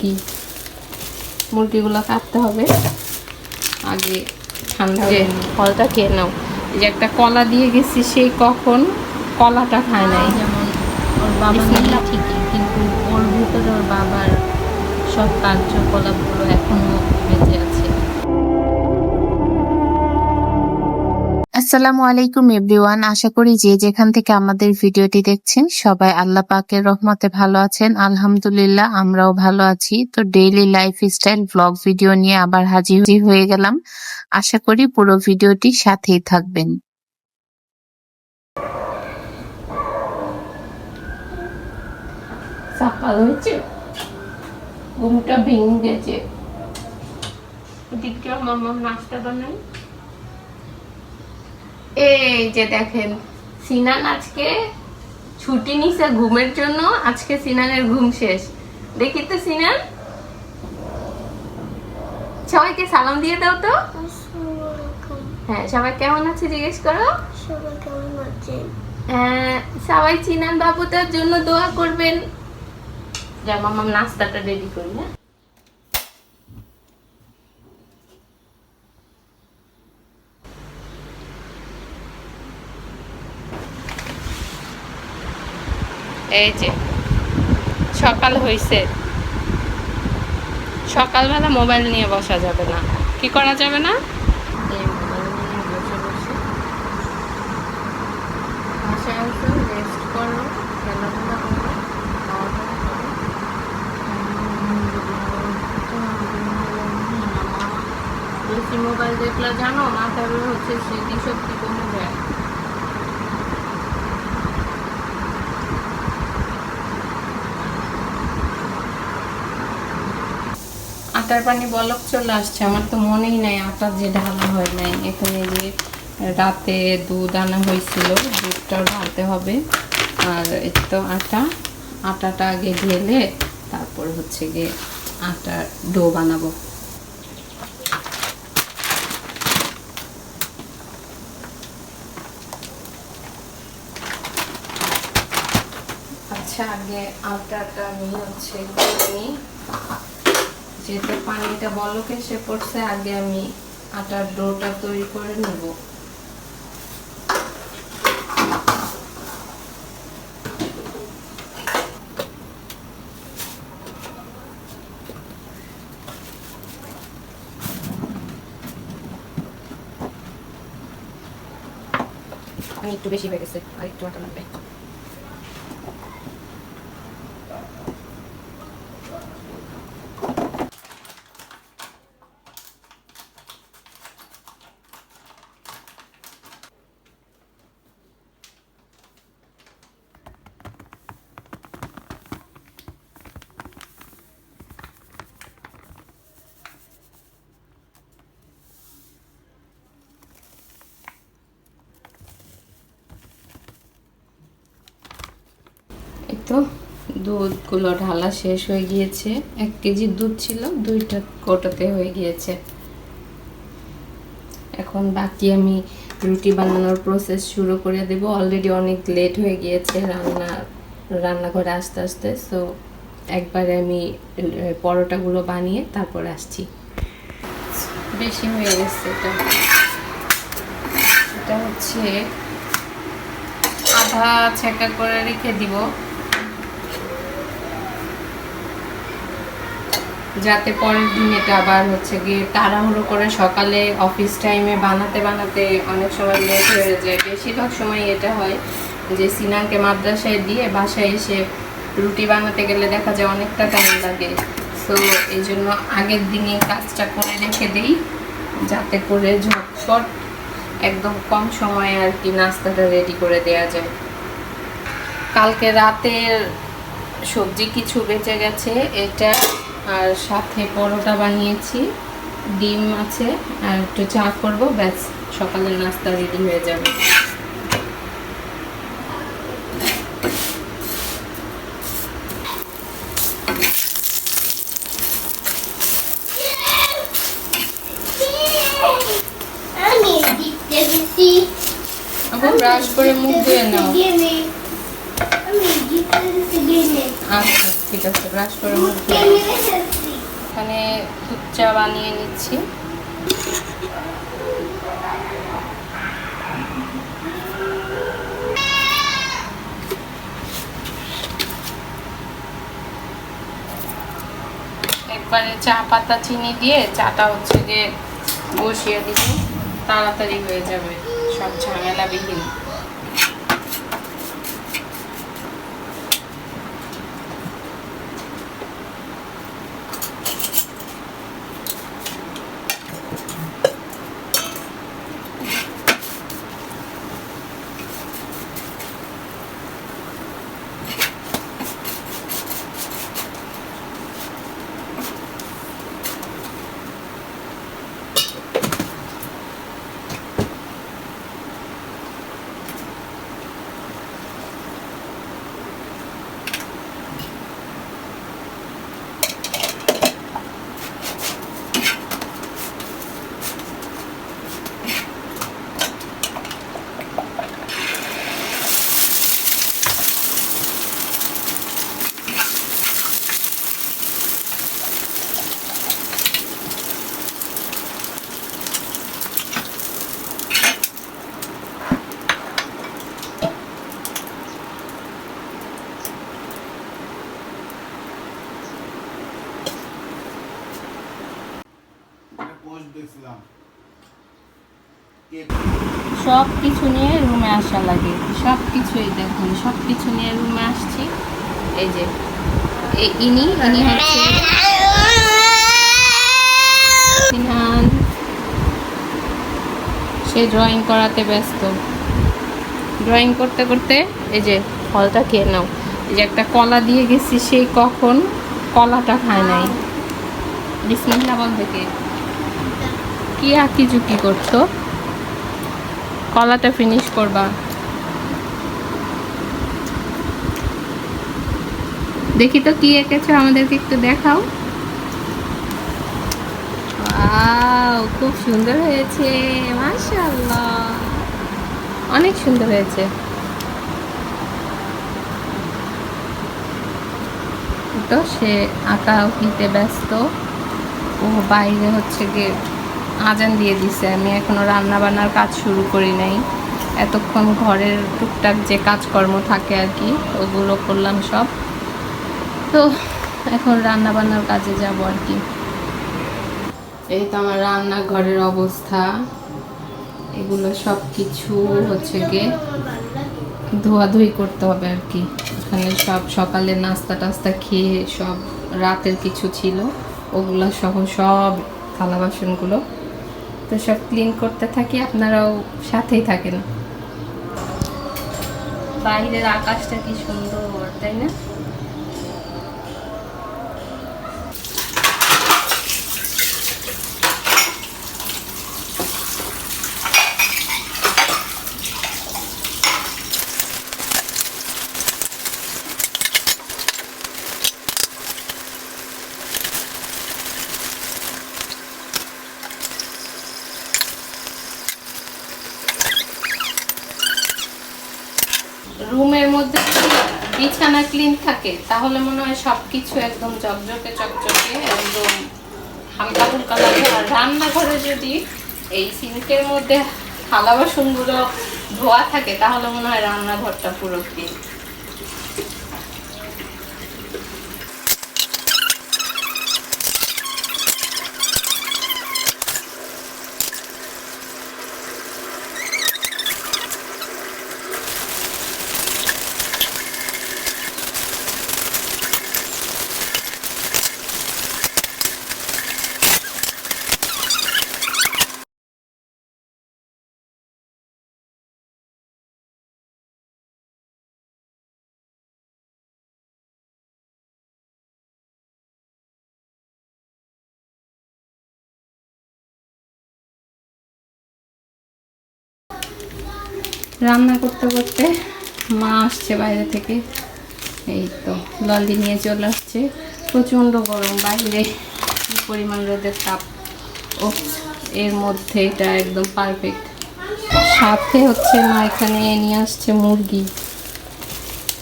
কি মুরগিগুলো কাটতে হবে। আগে ঠান্ডা যে ফলটা খেয়ে নাও। যে একটা কলা দিয়ে গেছি সেই কখন কলাটা খায় নাই। যেমন ওর বাবা নিয়ে ঠিকই কিন্তু ওর ভিতরে ওর বাবার সব কার্যকলাপগুলো এখনও বেঁচে আছে। আসসালামু আলাইকুম, এভরিওয়ান। আশা করি যে যেখান থেকে আমাদের ভিডিওটি দেখছেন, সবাই আল্লাহ পাকের রহমতে ভালো আছেন। আলহামদুলিল্লাহ, আমরাও ভালো আছি। তো daily life style blog video নিয়ে আবার হাজির হয়ে গেলাম। আশা করি পুরো ভিডিওটি সাথেই থাকবেন। সকাল হয়েছে ঘুমটা ভেঙে গেছে। দিকটা আমার নাস্তা বানাই এই যে দেখেন সিনান আজকে ছুটি নিছে ঘুমের জন্য আজকে সিনানের ঘুম শেষ। দেখি তো সিনান। সবাইকে সালাম দিয়ে দাও তো। হ্যাঁ সবাই কেমন আছে জিজ্ঞেস করো। সবাই আছেন? হ্যাঁ, সবাই চিনান বাবুটার জন্য দোয়া করবেন। যা নাস্তাটা রেডি করি হ্যাঁ? এই যে, সকাল হয়েছে সকালবেলা মোবাইল নিয়ে বসা যাবে না। কি করা যাবে না? মোবাইল দেখলে জানো মাথার হচ্ছে স্মৃতিশক্তি কমে যায় আটার পানি বলক চলে আসছে, আমার তো মনেই নাই আটা যে ঢালা হয় নাই। এখানে যে রাতে দুধ আনা হয়েছিল দুধটাও ঢালতে হবে। আর এই তো আটা, আটাটা আগে ঢেলে তারপর হচ্ছে গিয়ে আটার ডো বানাবো। আচ্ছা আগে আটাটা আমি হচ্ছে যেহেতু পানিটা বলক এসে পড়ছে, আগে আমি আটার ডোটা তৈরি করে নেব। একটু বেশি হয়ে গেছে, আর একটু আটা লাগবে। তো দুধগুলো ঢালা শেষ হয়ে গিয়েছে। এক কেজি দুধ ছিল, দুইটা কোটাতে হয়ে গিয়েছে। এখন বাকি আমি রুটি বানানোর প্রসেস শুরু করে দেব। অলরেডি অনেক লেট হয়ে গিয়েছে রান্না, রান্নাঘরে আসতে আসতে। সো একবারে আমি পরোটাগুলো বানিয়ে তারপর আসছি। বেশি হয়ে গেছে এটা। এটা হচ্ছে আধা ছেঁকা করে রেখে দিব। যাতে পরের দিন এটা আবার হচ্ছে গিয়ে তাড়াহুড়ো করে সকালে অফিস টাইমে বানাতে বানাতে অনেক সময় লেট হয়ে যায়। বেশিরভাগ সময় এটা হয় যে সিনানকে মাদ্রাসায় দিয়ে বাসায় এসে রুটি বানাতে গেলে দেখা যায় অনেকটা টাইম লাগে। সো এই জন্য আগের দিনে কাজটা করে রেখে দিই, যাতে করে ঝটপট একদম কম সময়ে আর কি নাস্তাটা রেডি করে দেওয়া যায়। কালকে রাতের সবজি কিছু বেঁচে গেছে, এটা আর সাথে পরোটা বানিয়েছি ডিম আছে আর একটু চা করব ব্যাস সকালের নাস্তা রেডি হয়ে যাবে। আবার ব্রাশ করে মুখ ধুয়ে নাও। আচ্ছা ঠিক আছে ব্রাশ করে মুখ ধুয়ে এসেছি দুধ চা বানিয়ে নিচ্ছি। একবারে চা পাতা চিনি দিয়ে চাটা হচ্ছে গিয়ে বসিয়ে দিলে তাড়াতাড়ি হয়ে যাবে, সব ঝামেলা পোস্ট দেখছিলাম সব কিছু নিয়ে রুমে আসা লাগে। সব কিছুই দেখুন সব কিছু নিয়ে রুমে আসছি। এই যে ইনি ইনি হচ্ছে সে ড্রয়িং করাতে ব্যস্ত। ড্রয়িং করতে করতে এই যে ফলটা খেয়ে নাও। এই যে একটা কলা দিয়ে গেছি, সেই কখন কলাটা খায় নাই। বিসমিল্লা বল থেকে কি আঁকি ঝুঁকি করছ? কলাটা ফিনিশ করবা। দেখি তো কি এঁকেছো, আমাদেরকে একটু দেখাও। খুব সুন্দর হয়েছে, মাশাআল্লাহ। অনেক সুন্দর হয়েছে। তো সে আঁকা আঁকিতে ব্যস্ত। ও বাইরে হচ্ছে গিয়ে আজান দিয়ে দিছে। আমি এখনও রান্না বান্নার কাজ শুরু করি নাই। এতক্ষণ ঘরের টুকটাক যে কাজকর্ম থাকে আর কি, ওগুলো করলাম সব। তো এখন রান্না বান্নার কাজে যাব আর কি। এই তো আমার রান্নাঘরের অবস্থা। এগুলো সব কিছু হচ্ছে গিয়ে ধোয়াধুয়ি করতে হবে আর কি। এখানে সব সকালে নাস্তা টাস্তা খেয়ে সব রাতের কিছু ছিল, ওগুলো সহ সব থালা বাসনগুলো তো সব ক্লিন করতে থাকি আপনারাও সাথেই থাকেন। বাইরের আকাশটা কি সুন্দর তাই না রুমের মধ্যে যদি বিছানা ক্লিন থাকে, তাহলে মনে হয় সবকিছু একদম চকচকে চকচকে, একদম হালকা ফুলকা লাগে। আর রান্নাঘরে যদি এই সিঙ্কের মধ্যে থালা বাসনগুলো ধোয়া থাকে, তাহলে মনে হয় রান্নাঘরটা পুরো ক্লিন রান্না করতে করতে মা আসছে বাইরে থেকে। এই তো ললি নিয়ে চলে আসছে। প্রচণ্ড গরম বাইরে কি পরিমাণ রোদের তাপ। ও এর মধ্যে এটা একদম পারফেক্ট সাথে হচ্ছে মা এখানে নিয়ে আসছে মুরগি।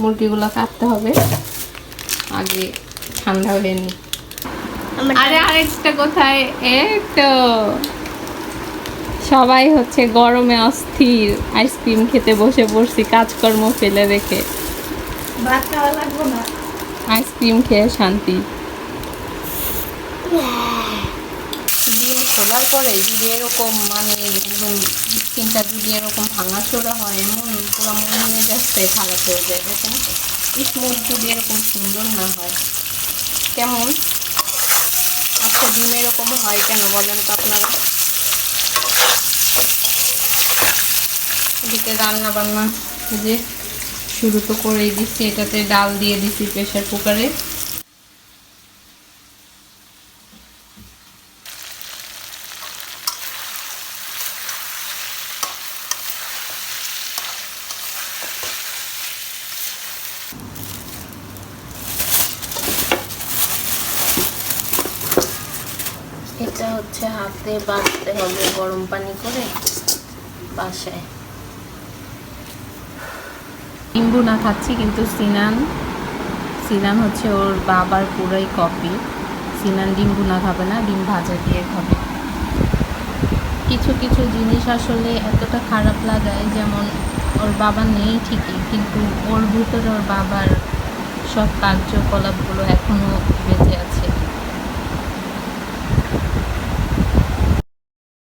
মুরগিগুলো কাটতে হবে। আগে ঠান্ডা হয়ে নি। আরে আরেকটা কোথায়? এই তো। সবাই হচ্ছে গরমে অস্থির আইসক্রিম খেতে বসে পড়ছি, কাজকর্ম ফেলে রেখে। না আইসক্রিম খেয়ে শান্তি। ডিম খোলার পরে যদি এরকম মানে একদম স্কিনটা যদি এরকম ভাঙাচোরা হয়, এমন পুরো মনে মেজাজটাই খারাপ হয়ে যায় দেখেন স্মুথ যদি এরকম সুন্দর না হয়, কেমন? আচ্ছা ডিম এরকম হয় কেন বলেন তো আপনারা? এদিকে রান্না বান্না যে শুরু তো করেই দিচ্ছি। এটাতে ডাল দিয়ে দিচ্ছি প্রেশার কুকারে। এটা হচ্ছে হাতে বাটতে হবে গরম পানি করে বাসায়। নিম্বু না খাচ্ছি, কিন্তু সিনান সিনান হচ্ছে ওর বাবার পুরাই কপি সিনান ডিম্বু না খাবে না, ডিম ভাজা দিয়ে খাবে। কিছু কিছু জিনিস আসলে এতটা খারাপ লাগায়, যেমন ওর বাবা নেই ঠিকই, কিন্তু ওর ভিতরে ওর বাবার সব কার্যকলাপগুলো এখনও বেঁচে আছে।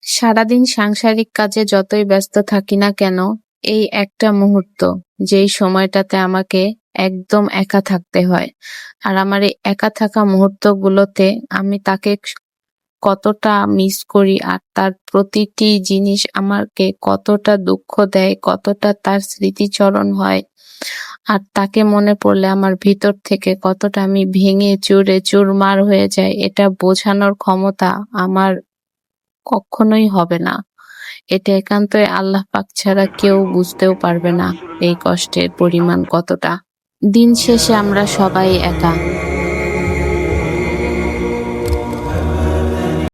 সারাদিন সাংসারিক কাজে যতই ব্যস্ত থাকি না কেন এই একটা মুহূর্ত, যেই সময়টাতে আমাকে একদম একা থাকতে হয়। আর আমার এই একা থাকা মুহূর্তগুলোতে আমি তাকে কতটা মিস করি আর তার প্রতিটি জিনিস আমাকে কতটা দুঃখ দেয়, কতটা তার স্মৃতিচরণ হয়। আর তাকে মনে পড়লে আমার ভিতর থেকে কতটা আমি ভেঙে চুরে চুরমার হয়ে যায় এটা বোঝানোর ক্ষমতা আমার কখনোই হবে না। এটা একান্তই আল্লাহ পাক ছাড়া কেউ বুঝতেও পারবে না এই কষ্টের পরিমাণ কতটা। দিন শেষে আমরা সবাই একা।